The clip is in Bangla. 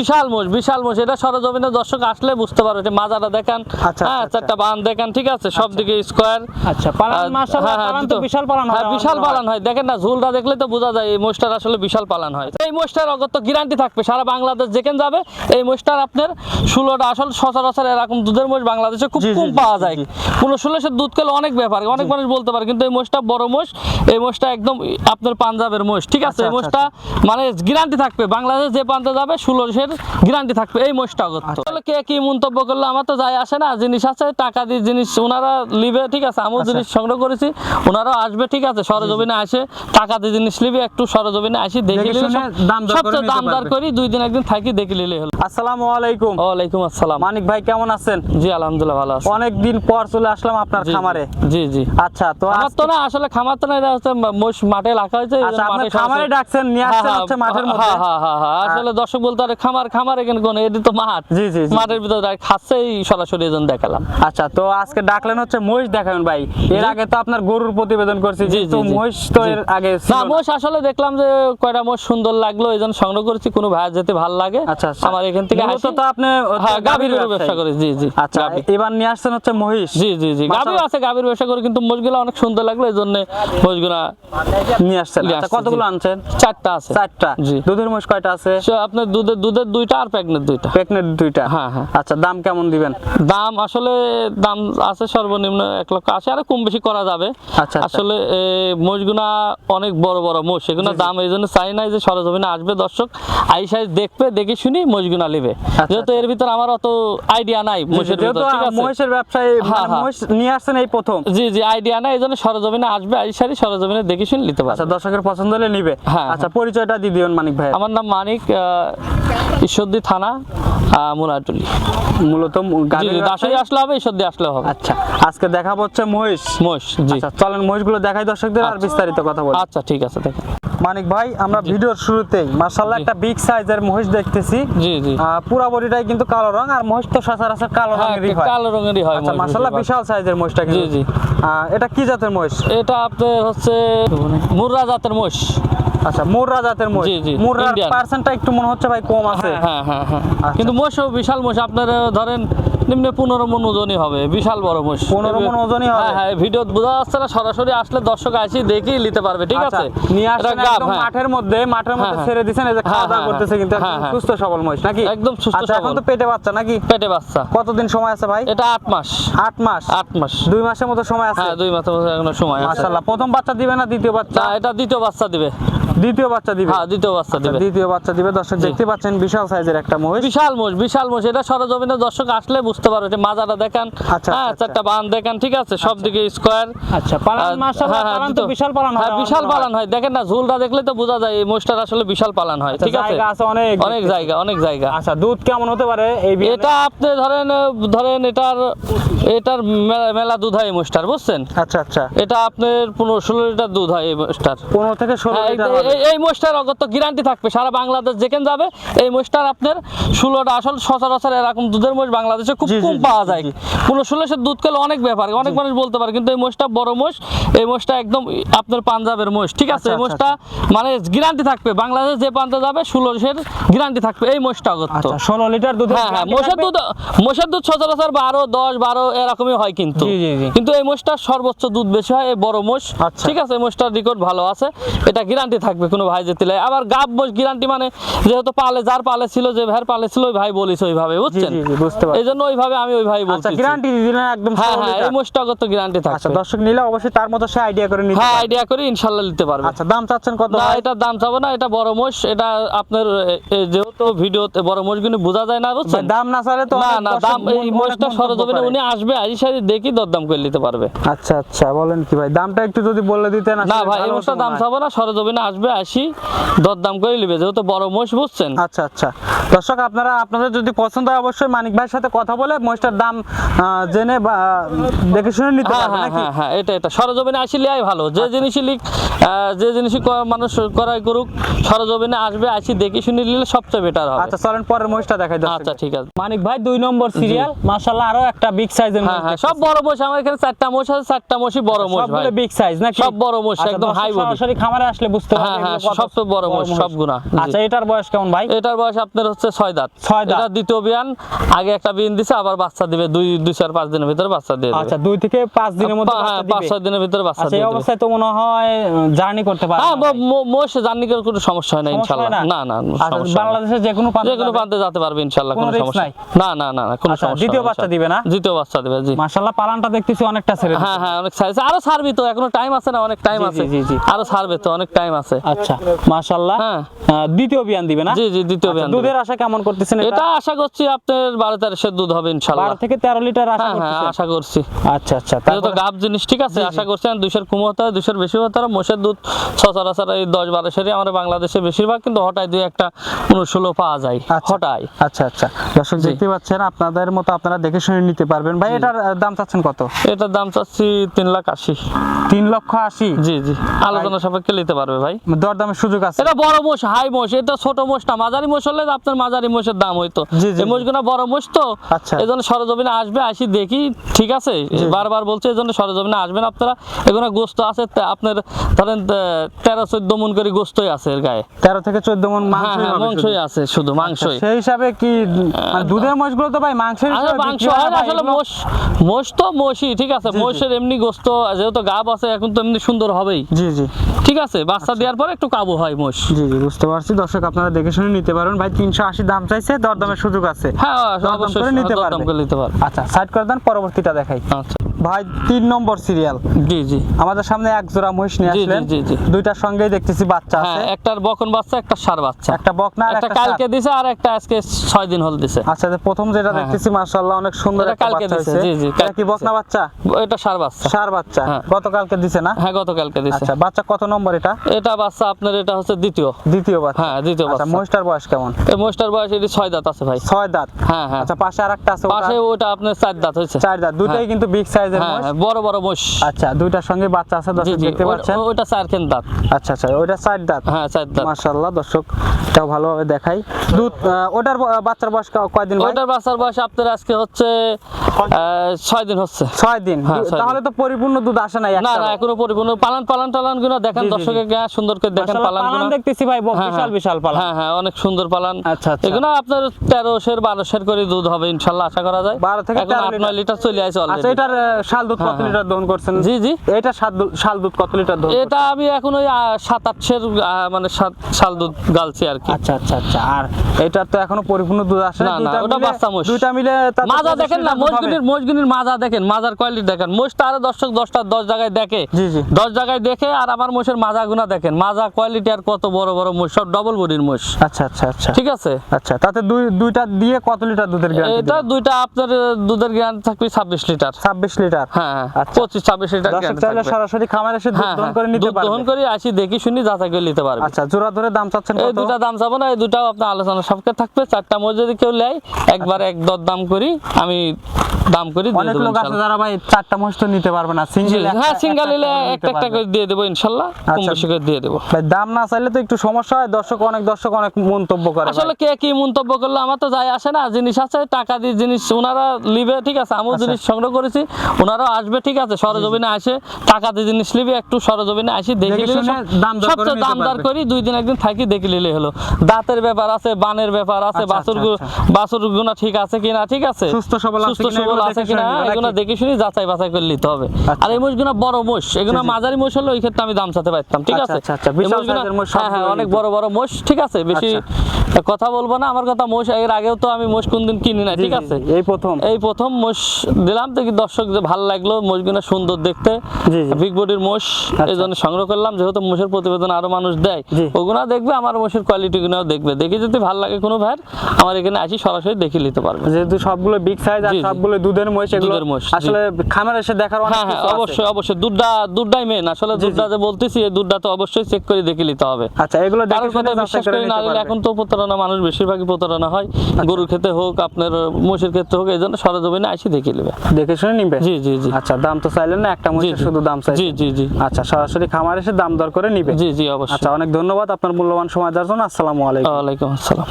বিশাল মোষ বিশাল মোষ। এটা সরজমিনে দর্শক আসলে বুঝতে পারো যে মাজাটা দেখান। আচ্ছা, হ্যাঁ আচ্ছা, চারটা বান দেখেন ঠিক আছে? সব দিকে স্কোয়ার আচ্ছা পালান মাশাআল্লাহ পালান তো বিশাল পালান হয় হ্যাঁ বিশাল পালান হয়। দেখেন না ঝুলটা দেখলে তো বোঝা যায় এই মোষটার আসলে বিশাল পালান হয়। এই মোষটার অগত্য গ্যারান্টি থাকবে সারা বাংলাদেশ যেখানে যাবে এই মোষটার আপনার ষোলোটা আসল সচরাচর এরকম দুধের মোষ বাংলাদেশে খুব কম পাওয়া যায়। কোনো ষোলোশের দুধ খেলে অনেক ব্যাপার অনেক মানুষ বলতে পারে কিন্তু এই মোষটা বড় মোষ এই মোষটা একদম আপনার পাঞ্জাবের মোষ ঠিক আছে? আচ্ছা, এই আচ্ছা, মোষটা মানে গ্যারান্টি থাকবে বাংলাদেশ যে প্রান্তে যাবে ষোলোশের গ্যারান্টি থাকবে এই মোষটা আচ্ছা। তাহলে কে কি মন্তব্য করল? আমার তো যায় আসে না জিনিস আছে টাকা দিয়ে জিনিস ওনারা লিবে ঠিক আছে আমিও আচ্ছা। জিনিস সংগ্রহ করেছি ওনারাও আসবে ঠিক আছে সরজমিনে আসে টাকা দিয়ে জিনিস লিবে একটু সরজমিনে আসি দেখে সবচেয়ে দাম দর করি দুই দিন একদিন থাকি দেখে নিলে হলো। আসসালামু আলাইকুম। ওয়ালাইকুম আসসালাম। মানিক ভাই কেমন আছেন? জি আলহামদুলিল্লাহ ভালো আছি। অনেক দিন পর চলে আসলাম আপনার জি, জি। খামারে। জি জি। আচ্ছা তো আমার তো না আসলে খামার তো না এটা হচ্ছে মোষ মাঠে রাখা হয়েছে আচ্ছা মাঠে খামারে ডাকছেন নিয়ে হ্যাঁ, আসছেন হ্যাঁ, হচ্ছে মাঠের মধ্যে। হ্যাঁ হ্যাঁ হ্যাঁ হ্যাঁ। আসলে দর্শক বলতে পারে খামার খামার এখানে কোন? এটি তো মাঠ। জি, জি। মাঠের ভিতরে খাচ্ছে এই সরাসরি এজন দেখালাম। আচ্ছা তো আজকে ডাকলেন হচ্ছে মহিষ দেখাবেন ভাই। এর। আগে তো আপনার গরুর প্রতিবেদন করছি জি, তো। মহিষ তো এর আগে না। মোষ আসলে দেখলাম যে কয়টা মোষ সুন্দর লাগল এই জন্য সংগ্রহ করেছি কোনো ভাইয়ের যেতে ভালো লাগে। আচ্ছা আচ্ছা। আমার এখান থেকে মূলত আসি তো আপনি হ্যাঁ গাভীর ব্যবসা। করি। জি জি আচ্ছা এবার নিয়ে আসছেন হচ্ছে মহিষ। জি জি জি। গাভীর আছে গাভীর ব্যবসা করি কিন্তু মোষগুলো অনেক সুন্দর লাগল এই জন্য মোষগুলা নিয়ে আসছেন। আচ্ছা কতগুলো আনছেন? চারটা আছে। চারটা। জি। দুধের মহিষ কয়টা আছে? আপনার দুধের দুধের দুইটা আর দুইটা। দুইটা? হ্যাঁ, হ্যাঁ। আচ্ছা দাম কেমন দিবেন? দাম আসলে দাম আছে সর্বনিম্ন এক লক্ষ আশি আরও কম বেশি করা যাবে। আচ্ছা, আচ্ছা। আসলে মোষগুনা অনেক বড় বড় মোষ এগুলো দাম এই জন্য চাই নাই যে সরজমিনে আসবে। দর্শক দেখবে দেখে শুনি মোষগুনা নেবে। যেহেতু এর ভিতর আমার অত আইডিয়া নাই মোষের মহিষের ব্যবসায় হ্যাঁ, হ্যাঁ। মহিষ নিয়ে আসছেন এই প্রথম। জি জি আইডিয়া নাই এই জন্য সরজমিনে আসবে আইসারি সরজমিনে দেখে শুনে নিতে আচ্ছা পারবে দর্শকের পছন্দ হলে নিবে। হ্যাঁ, আচ্ছা পরিচয়টা দিয়ে দিবেন মানিক ভাই আমার নাম মানিক ঈশ্বরদী থানা আহ, মুরাটুলি মূলত জি জি। দাসই আসলে হবে ঈশ্বরদী আসলে হবে। আচ্ছা আজকে দেখাবো হচ্ছে মহিষ। মোষ জি। আচ্ছা চলেন মহিষগুলো দেখাই দর্শকদের আর আচ্ছা। বিস্তারিত কথা বলি। আচ্ছা ঠিক আছে দেখেন। মানিক ভাই আমরা ভিডিওর শুরুতেই মার্শাল্লাহ একটা বিগ সাইজের মহিষ দেখতেছি। জি জি। পুরা বডিটাই কিন্তু কালো রং আর মহিষ তো সচরাচর কালো হ্যাঁ রঙেরই হয়। কালো রঙেরই হয় আচ্ছা মহিষ বিশাল সাইজের মহিষটা কিন্তু। জি। আহ, এটা কি জাতের মহিষ? এটা আপনার হচ্ছে মুর্রা জাতের মোষ আচ্ছা মুর্রা জাতের মহিষ। জি, জি, মুর্রার পার্সেন্টটা একটু মনে হচ্ছে ভাই কম আছে। হ্যাঁ হ্যাঁ হ্যাঁ আচ্ছা। কিন্তু মোষও বিশাল মোষ আপনার ধরেন নিম্নে পনেরো মন ওজনই হবে বিশাল বড় মোষ 15 মণ ওজনই হবে? হ্যাঁ হ্যাঁ ভিডিও বোঝা যাচ্ছে না সরাসরি আসলে দর্শক আসি দেখেই নিতে পারবে ঠিক আচ্ছা, আছে? নিয়ে একদম হ্যাঁ। মাঠের মধ্যে মাঠের মধ্যে হ্যাঁ, ছেড়ে দিছেন এই যে খাওয়া হ্যাঁ, দাওয়া হ্যাঁ, করতেছে কিন্তু হ্যাঁ, হ্যাঁ। সুস্থ সবল মহিষ নাকি? একদম সুস্থ আচ্ছা এখন তো পেটে বাচ্চা নাকি? পেটে বাচ্চা। কতদিন সময় আছে ভাই? এটা আট মাস। আট মাস? আট মাস। দুই মাসের মতো সময় আছে? হ্যাঁ দুই মাস এখনও সময় আছে। মাশাআল্লাহ প্রথম বাচ্চা দিবে না দ্বিতীয় বাচ্চা? এটা দ্বিতীয় বাচ্চা দিবে। দ্বিতীয় বাচ্চা দিবে। হ্যাঁ দ্বিতীয় বাচ্চা আচ্ছা, দিবে। দ্বিতীয় বাচ্চা দিবে। দর্শক দেখতে পাচ্ছেন বিশাল সাইজের একটা মহিষ। বিশাল মোষ বিশাল মোষ এটা সরজমিনে দর্শক আসলে বুঝতে পারো যে মাজাটা দেখান। আচ্ছা, হ্যাঁ আচ্ছা, চারটা বান দেখান ঠিক আছে? সব দিকে স্কোয়ার আচ্ছা পালান মাশাআল্লাহ পালান তো বিশাল পালান হয় হ্যাঁ বিশাল পালান হয়। দেখেন না ঝুলটা দেখলে তো বোঝা যায় এই মোষটার আসলে বিশাল পালান হয় ঠিক আছে? জায়গা আছে অনেক। অনেক জায়গা অনেক জায়গা। আচ্ছা দুধ কেমন হতে পারে এই এটা আপনি ধরেন ধরেন এটার এটার মেলা- দুধ হয় এই মোষটার বুঝছেন? আচ্ছা আচ্ছা। এটা আপনার পনেরো ষোলো লিটার দুধ হয় এই মোষটার পনেরো থেকে ষোলো হ্যাঁ, লিটার এই- মোষটার অগত্য গ্যারান্টি থাকবে সারা বাংলাদেশ যেখানে যাবে এই মোষটার আপনার ষোলোটা আসল সচরাচর এরকম দুধের মোষ বাংলাদেশে খুব কম পাওয়া যায়। কোনো ষোলোশের দুধ খেলে অনেক ব্যাপার অনেক মানুষ বলতে পারে কিন্তু এই মোষটা বড় মোষ এই মোষটা একদম আপনার পাঞ্জাবের মোষ ঠিক আছে? আচ্ছা, এই আচ্ছা, মোষটা মানে গ্যারান্টি থাকবে বাংলাদেশ যে প্রান্তে যাবে ষোলোশের গ্যারান্টি থাকবে এই মোষটা আচ্ছা ষোলো লিটার দুধ হ্যাঁ হ্যাঁ মোষের দুধ মোষের দুধ সচরাচর বারো দশ বারো এরকমই হয় কিন্তু। কিন্তু এই মোষটার সর্বোচ্চ দুধ বেশি হয় এই বড় মোষ আচ্ছা। ঠিক আছে? এই মোষটার রেকর্ড ভালো আছে এটা গ্যারান্টি থাকবে কোনো ভাই যেতে লাই। আবার গাব মোষ গ্যারান্টি মানে যেহেতু পালে যার পালে ছিল যে ভাইয়ের পালে ছিল ওই ভাই বলিস ওইভাবে বুঝছেন। এই জন্য ওইভাবে আমি ওই ভাই আচ্ছা বলছি গ্যারান্টি দিলেন একদম হ্যাঁ হ্যাঁ এই কত গ্যারান্টি আচ্ছা দর্শক নিলে অবশ্যই তার মতো সে আইডিয়া করে নিতে হ্যাঁ আইডিয়া করি ইনশাল্লাহ নিতে পারবে। আচ্ছা দাম চাচ্ছেন কত না? এটার দাম চাবো না এটা বড় মোষ এটা আপনার যেহেতু ভিডিওতে বড় মোষগুলো বোঝা যায় না বুঝছেন? দাম না চাইলে তো না না দাম এই মোষটা সরজমিনে উনি আসবে আজি সারি দেখি দরদাম করে নিতে পারবে। আচ্ছা আচ্ছা বলেন কি ভাই দামটা একটু যদি বলে দিতেন না ভাই এই মোষটা দাম চাবো না সরজমিনে আসবে আসি দরদাম করে নিবে যেহেতু বড় মোষ বুঝছেন। আচ্ছা আচ্ছা। দর্শক আপনারা আপনাদের যদি পছন্দ হয় অবশ্যই মানিক ভাইয়ের সাথে কথা বলে মোষটার দাম আহ, জেনে বা দেখে শুনে নিতে হ্যাঁ হ্যাঁ হ্যাঁ হ্যাঁ এটা এটা। সরজমিনে আসি লেয়াই ভালো যে জিনিসই লিখ যে জিনিসই ক- মানুষ ক্রয় করুক সরজমিনে আসবে আসি দেখে শুনে নিলে সবচেয়ে বেটার হবে। আচ্ছা চলেন পরের মহিষটা দেখাই দর্শক আচ্ছা ঠিক আছে। মানিক ভাই দুই নম্বর সিরিয়াল মাশাআল্লাহ আরও একটা বিগ সাইজের হ্যাঁ হ্যাঁ সব বড় মোষ আমার এখানে চারটা মোষ আছে চারটা মোষই বড় মোষ ভাই। সবগুলো বিগ সাইজ নাকি? সব বড় মোষ, আচ্ছা, একদম high body। সরাসরি খামারে আসলে বুঝতে হ্যাঁ, হ্যাঁ, এগুলো সব তো বড় মোষ, মোষ। সবগুলা, জি। আচ্ছা এটার বয়স কেমন ভাই? এটার বয়স আপনার হচ্ছে ছয় দাঁত। ছয় দাঁত। এটা দ্বিতীয় বিয়ান আগে একটা বিয়ান দিছে আবার বাচ্চা দিবে দুই দুই চার পাঁচ দিনের ভিতরে বাচ্চা দিয়ে আচ্ছা দুই থেকে পাঁচ দিনের মধ্যে হ্যাঁ বাচ্চা পাঁচ দিবে। ছয় দিনের ভিতরে বাচ্চা আচ্ছা এই অবস্থায় তো মনে হয় জার্নি করতে পারবে হ্যাঁ না মোষ জার্নি করে কোনো সমস্যা হয় না না? না আচ্ছা, সমস্যা হয় যে কোনো প্রান্তে যে কোনো প্রান্তে যেতে পারবে কোনো সমস্যা না না না না কোনো আচ্ছা, সমস্যা দ্বিতীয় বাচ্চা দিবে না? দ্বিতীয় বাচ্চা দিবে জি। মাশাআল্লাহ পালানটা দেখতেছি অনেকটা ছেড়ে হ্যাঁ হ্যাঁ অনেক সাইজ আরও ছাড়বি তো এখনও টাইম আছে না অনেক টাইম আছে। জি, জি। আরও ছাড়বে তো অনেক টাইম আছে। আচ্ছা মাশাআল্লাহ। হ্যাঁ। দ্বিতীয় বিয়ান দিবে না? জি জি দ্বিতীয় আচ্ছা, বিয়ান দুধের আশা কেমন করতেছেন এটা? আশা করছি আপনার বারো তেরোশের দুধ হবে ইনশাল্লাহ। বারো থেকে তেরো লিটার আশা হ্যাঁ হ্যাঁ আশা করছি। আচ্ছা আচ্ছা যেহেতু তারপরে- গাব জিনিস ঠিক আছে আশা করছি আমি দুইশোর কম হতে হয় দুইশোর বেশি হতে হয় মোষের দুধ সচরাচর এই দশ বারো সেরে আমরা বাংলাদেশে বেশিরভাগ কিন্তু হঠাৎ দুই একটা ষোলো পাওয়া যায় আচ্ছা। হঠাৎ। আচ্ছা আচ্ছা। দর্শক দেখতে পাচ্ছেন আপনাদের মতো আপনারা দেখে শুনে নিতে পারবেন। ভাই এটার দাম চাচ্ছেন কত? এটার দাম চাচ্ছি তিন লাখ আশি। তিন লক্ষ আশি। জি জি। আলোচনা সাপেক্ষে নিতে পারবে ভাই। দরদামের সুযোগ আছে। এটা বড় মোষ হাই মোষ এটা ছোট মোষটা মাঝারি মোষ হলে আপনার মাঝারি মোষের দাম হইতো। এই মোষগুলো বড় মোষ তো। আচ্ছা। সরজমিনে আসবে আসি দেখি ঠিক আছে? বারবার বলছে সরজমিনে আসবেন আপনারা। এগুলো গোস্ত আছে আপনার ধরেন তেরো চোদ্দ মন করে গোস্তই আছে এর গায়ে। তেরো থেকে চোদ্দ মন হ্যাঁ মাংস হ্যাঁ মাংসই আছে শুধু মাংসই। সেই হিসাবে কি মানে দুধের মহিষগুলো তো ভাই মাংসের মাংস না না, ভাই, আসলে মোষ মোষ তো মোষই ঠিক আছে। মোষের এমনি গোস্ত যেহেতু গাব আছে এখন তো এমনি সুন্দর হবেই। জি জি। ঠিক আছে? বাচ্চা দেওয়ার পর একটু কাবু হয় মোষ। জি জি বুঝতে পারছি। দর্শক আপনারা দেখে শুনে নিতে পারেন ভাই তিনশো আশি দাম চাইছে দরদামের সুযোগ আছে। হ্যাঁ অবশ্যই করে নিতে পারেন করে নিতে পারবে। আচ্ছা সাইড করে দেন পরবর্তীটা দেখাই। আচ্ছা। ভাই তিন নম্বর সিরিয়াল জি জি। আমাদের সামনে এক জোড়া মহিষ নিয়ে আসলেন। জি, জি। দুইটার সঙ্গেই দেখতেছি বাচ্চা হ্যাঁ আছে। একটার বকন বাচ্চা একটা সার বাচ্চা। একটা বকনা একটা কালকে দিছে আর একটা আজকে ছয় দিন হল দিছে। আচ্ছা প্রথম যেটা হ্যাঁ, দেখতেছি মাশাআল্লাহ অনেক সুন্দর একটা কালকে দিছে, জি, জি, এটা কি বকনা বাচ্চা? এটা সার বাচ্চা। সার বাচ্চা। হ্যাঁ। গতকালকে দিছে না? হ্যাঁ গতকালকে দিছে। আচ্ছা বাচ্চা কত নম্বর এটা? এটা বাচ্চা আপনার এটা হচ্ছে দ্বিতীয়। দ্বিতীয় বাচ্চা। হ্যাঁ, দ্বিতীয় আচ্ছা বাচ্চা। মহিষটার বয়স কেমন? এই মোষটার বয়স এটি ছয় দাঁত আছে ভাই। ছয় দাঁত। হ্যাঁ হ্যাঁ। আচ্ছা পাশে আরেকটা আছে পাশে ওটা আপনার চার দাঁত হয়েছে। চার দাঁত। দুটাই হ্যাঁ। কিন্তু বিগ সাইজের হ্যাঁ হ্যাঁ, বড় বড় মোষ আচ্ছা দুইটার সঙ্গে বাচ্চা আছে দর্শক দেখতে পাচ্ছেন? ওটা চার খেন দাঁত। আচ্ছা আচ্ছা ওইটা চার দাঁত। হ্যাঁ চার দাঁত। মাশাআল্লাহ দর্শক এটাও ভালোভাবে দেখাই। দুধ ওটার বাচ্চার বয়স কয়দিন? ওটার বাচ্চার বয়স আপনার আজকে হচ্ছে ছয় দিন হচ্ছে। ছয় দিন? হ্যাঁ। তাহলে তো পরিপূর্ণ দুধ আসে নাই না না এখনও পরিপূর্ণ। পালান পালান টালানগুলো দেখেন। দর্শকের গায়ে সুন্দর করে দেখেন পালান পালানগুলো দেখতেছি ভাই বিশাল। বিশাল পালান। হ্যাঁ হ্যাঁ অনেক সুন্দর পালান। আচ্ছা, আচ্ছা। এগুলো আপনার তেরোশের বারোশের করে দুধ হবে ইনশাল্লাহ আশা করা যায়। 12 থেকে এখন 13 আট লিটার। নয় লিটার। চলে আসে আচ্ছা এটার শাল দুধ কত হ্যাঁ, হ্যাঁ। লিটার দহন করছেন? জি জি। এটা শাল দুধ কত লিটার দহন এটা আমি এখন ওই আহ, সাত আটশের মানে শাল দুধ গালছি আর কি। আচ্ছা আচ্ছা আচ্ছা। আর এটা তো এখনও পরিপূর্ণ দুধ আসে না, ওটা বাচ্চা মোষ। দুইটা মিলে মাজা দেখেন না মজগুনির মজগুনির মাজা দেখেন মাজার কোয়ালিটি দেখেন। মোষটা আরও দর্শক দশটা দশ জায়গায় দেখে। জি, জি। দশ জায়গায় দেখে আর আমার মোষের মাজা গুনা দেখেন। মাজা কোয়ালিটি আর কত বড় বড় মোষ সব ডবল বডির মোষ আচ্ছা আচ্ছা আচ্ছা। ঠিক আছে? আচ্ছা তাতে দুই দুইটা দিয়ে কত লিটার দুধের গ্যারান্টি এটা দুইটা আপনার দুধের গ্যারান্টি থাকবে ছাব্বিশ লিটার। 26 লিটার। হ্যাঁ হ্যাঁ। আচ্ছা। পঁচিশ ছাব্বিশ লিটার চাইলে সরাসরি খামার এসে হ্যাঁ দহন হ্যাঁ। করে নিতে পারবে দহন করে আসি দেখি শুনি যাচাই করে নিতে পারবে। আচ্ছা জোড়া ধরে দাম চাচ্ছেন এই দুটা দাম চাবো না এই দুটাও আপনার আলোচনা সবকে থাকবে। চারটা মোষ যদি কেউ নেয় একবার এক দর দাম করি আমি দাম করি অনেক লোক আছে যারা ভাই চারটা মহিষ তো নিতে পারবে না সিঙ্গেল হ্যাঁ সিঙ্গেল নিলে একটা একটা করে দিয়ে দেবো ইনশাল্লাহ কম আচ্ছা। বেশি করে দিয়ে দেবো। ভাই দাম না চাইলে তো একটু সমস্যা হয় দর্শক অনেক দর্শক অনেক মন্তব্য করে আসলে কে কি মন্তব্য করল আমার তো যায় আসে না জিনিস আছে টাকা দিয়ে জিনিস ওনারা লিবে ঠিক আছে আমিও আচ্ছা। জিনিস সংগ্রহ করেছি ওনারাও আসবে ঠিক আছে সরজমিনে আসে টাকা দিয়ে জিনিস লিবে একটু সরজমিনে আসি দেখে নিলে সবচেয়ে দাম দর করি দুই দিন একদিন থাকি দেখে নিলে হলো। দাঁতের ব্যাপার আছে বানের ব্যাপার আছে আচ্ছা, বাছুর গুণা ঠিক আছে কিনা ঠিক আছে? সুস্থ সবল সুস্থ সবল এগুলো আছে কিনা এগুলো দেখে শুনে যাচাই বাছাই করে নিতে হবে আচ্ছা। আর এই মোষগুলো বড় মোষ এগুলো। মাঝারি মোষ হলে ওই ক্ষেত্রে আমি দাম চাতে পারতাম ঠিক আচ্ছা, আছে আচ্ছা, হ্যাঁ হ্যাঁ অনেক বড় বড় মোষ ঠিক আছে বেশি। কথা বলব না আমার কথা মোষ এর আগেও তো আমি মোষ কোনদিন কিনি না ঠিক আছে? এই প্রথম। এই প্রথম মোষ দিলাম দেখি দর্শক যে ভালো লাগল মোষগুলো সুন্দর দেখতে। বিগ বডির মোষ এই জন্য সংগ্রহ করলাম যেহেতু মোষের প্রতিবেদন আরও মানুষ দেয়। ওগুলো দেখবে আমার মোষের কোয়ালিটি গুলো দেখবে। দেখে যদি ভালো লাগে কোনো ভাইয়ের আমার এখানে আসি সরাসরি দেখে নিতে পারবে। যেহেতু সবগুলো বিগ সাইজ আর। সবগুলো দুধের মোষ এগুলো। আসলে খামার এসে দেখার অনেক হ্যাঁ হ্যাঁ কিছু অবশ্যই অবশ্যই। দুধটা দুধটাই মেন আসলে দুধটা যে বলতেছি এই দুধটা তো অবশ্যই চেক করে দেখে নিতে হবে। আচ্ছা এগুলো দেখে কারোর শুনে কথা বিশ্বাস করি না। এখন তো প্রতারণা মানুষ বেশিরভাগই প্রতারণা হয়। গরুর ক্ষেত্রে হোক আপনার মহিষের ক্ষেত্রে হোক এই জন্য সরজমিনে আইসি দেখে নেবে। দেখে শুনে নিবে? জি জি জি। আচ্ছা দাম তো চাইলেন না একটা মোষের মহিষের শুধু দাম চাই জি জি জি। আচ্ছা সরাসরি খামার এসে দাম দর করে নিবে? জি জি অবশ্যই। আচ্ছা অনেক ধন্যবাদ আপনার মূল্যবান সময় দেওয়ার জন্য। আসসালামু আলাইকুম। ওয়ালাইকুম আসসালাম।